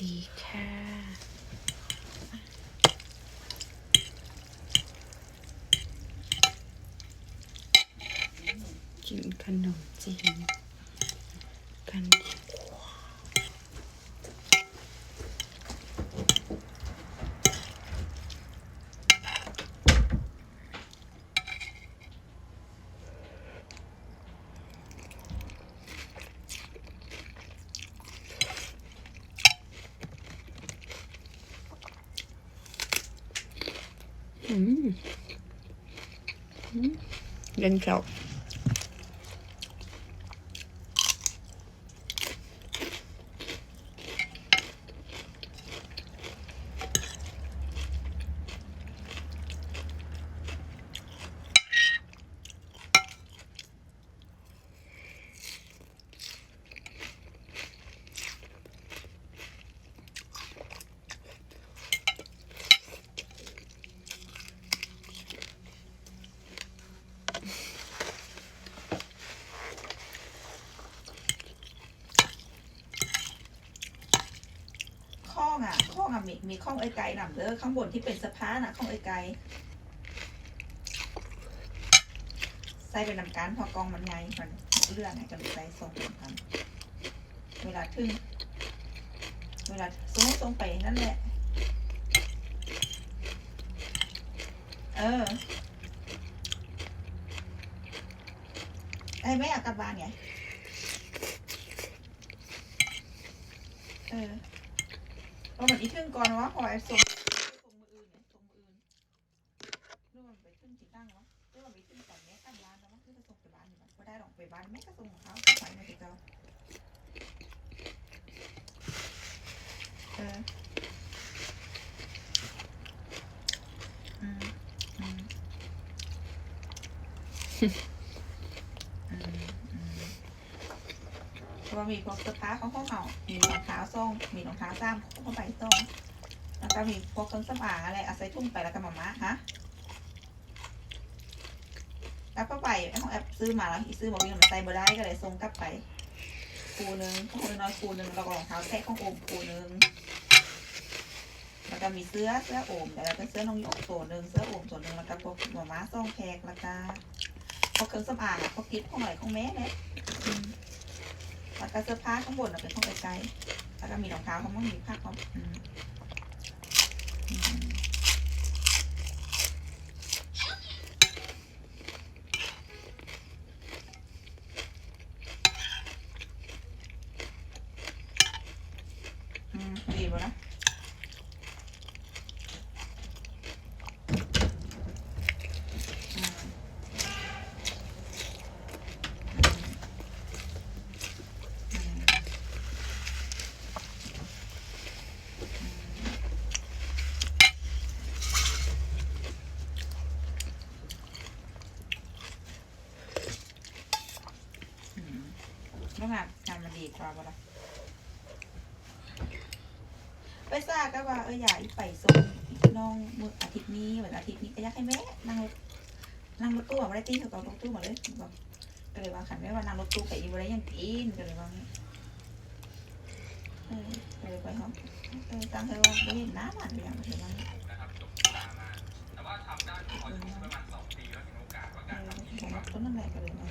ดีค่ะ กินขนมจีนกัน อืมอืมเย็นเจ้า มีข้องไอไก่หนำเด้อข้างบนที่เป็นสะพานะข้องไอไก่ใส่เป็นน้ำการพอกองมันไงมันเรื่องไงก็เลยใส่ส่งกันเวลาทึ่งเวลาส่งส่งไปนั่นแหละ เออไอ้แม่อากลับานไงเออ เอาเหมือนอีทึ่งก่อนวะพอไอ้ส่งส่งมืออื่นเนี่ยส่งมืออื่นนึกว่ามันไปขึ้นที่ตั้งวะนึกว่าไปขึ้นตอนแม่ตั้งร้านแล้ววะคือจะส่งไปบ้านอยู่บ้านก็ได้หรอกไปบ้านแม่ก็ส่งของเขาไปมาติดเจ้าเอออืมอืมอืมอืมเพราะ ว่ามีพวกเสื้อผ้าของพวกเขามีรองเท้าส้มมีรองเท้าซ้ำเข้าไปส้มแล้วก็มีพวกเครื่องสำอางอะไรเอาใส่ทุ่งไปแล้วก็มามะฮะแล้วก็ไปไอ้ของแอปซื้อมาแล้วอีซื้อมาวิ่งมันใส่บ่ได้ก็เลยส่งกลับไปคูหนึ่งคนน้อยคูหนึ่งแล้วก็รองเท้าแตะของโอมคูหนึ่งแล้วก็มีเสื้อเสื้อโอมแต่แล้วก็เสื้อน้องยกตัวหนึ่งเสื้อโอมตัวหนึ่งแล้วก็พวกหมาม้าซ่งแขกแล้วก็พวกเครื่องสำอางพวกกิ๊บของไหนของแม่เนี่ยอืม แล้วก็เสื้อผ้าข้างบนเป็นของไกลๆแล้วก็มีรองเท้าของมั่งมีผ้าของอืม อืมอืมดีป่ะนะอืมอืมอืม แล้วงานงานมันดีกว่าป่ะล่ะไปทราบก็ว่าเอออยากอีไปส่งน้องมื้ออาทิตย์นี้วันอาทิตย์นี้ก็อยากให้แม่นั่งรถนั่งรถตู้มาได้ตีเขาตอนรถตู้มาเลยบอกก็เลยว่าขันแม่ว่านั่งรถตู้ไปอีกวันได้ยังตีนก็เลยว่างี้เออก็เลยไปห้องเออตั้งใจว่าไม่เห็นหน้ามันเลยอย่างเงี้ยว่างี้นะครับจบตามมาแต่ว่าทำได้พอถึงประมาณสองปีแล้วถึงโอกาสว่าเอการอทำที่ผมก็นั่นแหละก็เลยว่า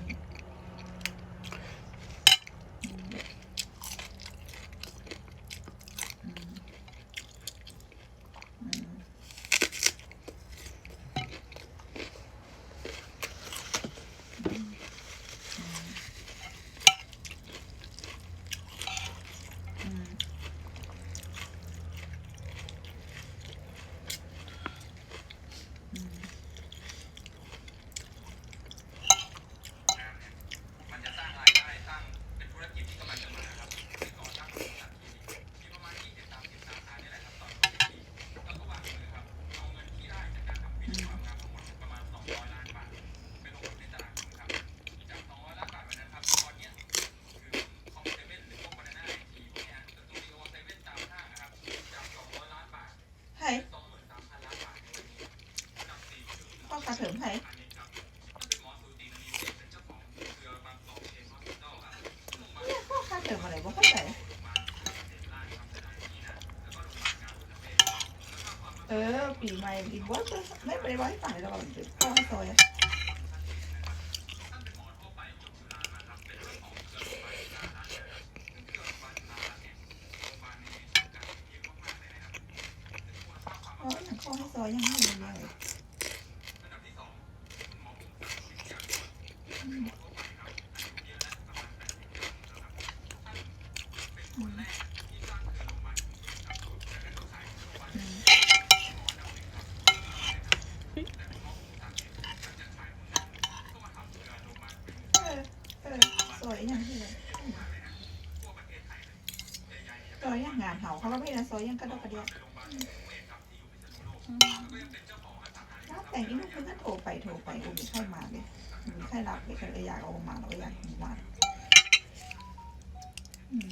ติมอะไรบ้างไหนเออปีใหม่ปีบอสไม่ไปไว้ฝ่ายเราเดี๋ยวข้าวซอย哦，那光说ง。 สวยอย่างงานเห่าเขาก็ไม่นะซอยอย่างกระดกกระเดียรับแต่งนี่ลูกเพื่อนโทรไปโทรไปอุ้มไม่ครมาเลยมีใครรับเลยครเลยอยากเอามาเราอยากมาอืม